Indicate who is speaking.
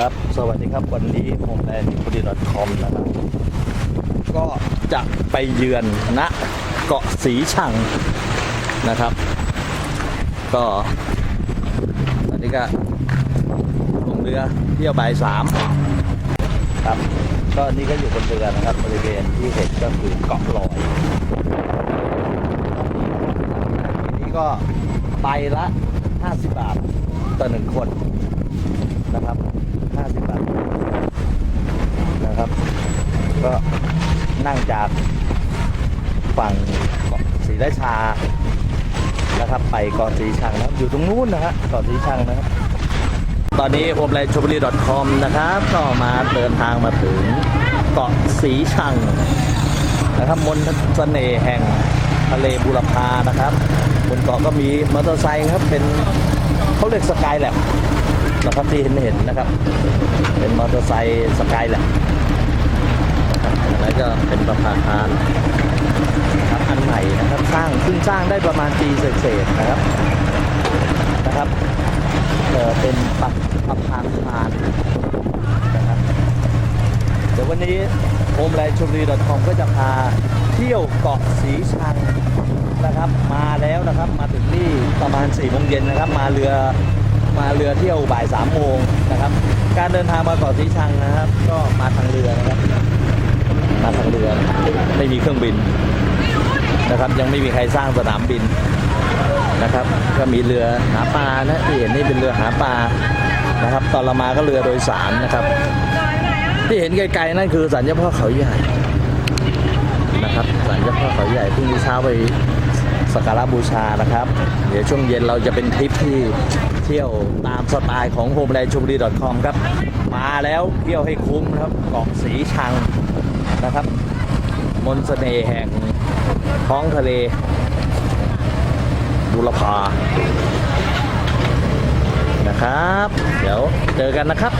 Speaker 1: ครับ สวัสดีครับวันนี้ผมแอนบุรีดอทคอมนะครับ ก็จะไปเยือนณเกาะสีชังนะครับ ก็ตอนนี้ก็ลงเรือเที่ยวบ่ายสามครับ ก็นี่ก็อยู่บนเรือนะครับบริเวณที่เห็นก็คือเกาะลอยทีนี้ก็ไปละ 50 บาทต่อหนึ่งคนนะครับ 50 บาท นะครับ ก็นั่งจากฝั่งเกาะศรีราชานะครับ ไปเกาะสีชังนะครับอยู่ตรงนู้นนะฮะเกาะสีชังนะครับ ตอนนี้ผมไลน์ชมบุรี .com นะครับ ก็มาเดินทางมาถึงเกาะสีชังนะครับมนต์เสน่ห์แห่งทะเลบุรพานะครับบนเกาะก็มีมอเตอร์ไซค์ครับเป็นเขาเรียกสกายแลบนะครับที่เห็นเห็นนะครับ เป็นมอเตอร์ไซค์สกายแลบ แล้วก็เป็นประภาคารครับอันใหม่นะครับสร้างเพิ่งสร้างได้ประมาณปีเศษๆนะครับนะครับเออเป็นปะประภาคารนะครับเดี๋ยววันนี้โฮมไลน์ชมรี .com ก็จะพาเที่ยวเกาะสีชังนะครับ มาแล้วนะครับมาถึงนี่ประมาณ4ี่โมงเย็นนะครับ มาเรือมาเรือเที่ยวบ่าย3ามโมงนะครับ การเดินทางมาเกาะสีชังนะครับ ก็มาทางเรือนะครับ มาทางเรือ ไม่มีเครื่องบินนะครับ ยังไม่มีใครสร้างสนามบินนะครับ ก็มีเรือหาปลานะที่เห็นนี่เป็นเรือหาปลานะครับ ตอนเรามาก็เรือโดยสารนะครับ ที่เห็นไกลๆนั่นคือสันเจ้าพ่อเขาใหญ่นะครับสันเจ้าพ่อเขาใหญ่พรุ่งนี้เช้าไปสักการะบูชานะครับ เดี๋ยวช่วงเย็นเราจะเป็นทริปที่เที่ยวตามสไตล์ของโฮมแลนด์ชมบุรี .com ครับ มาแล้วเที่ยวให้คุ้มนะครับเกาะสีชัง นะครับ มนสเสน่ห์แห่งท้องทะเล บุรพานะครับ เดี๋ยวเจอกันนะครับ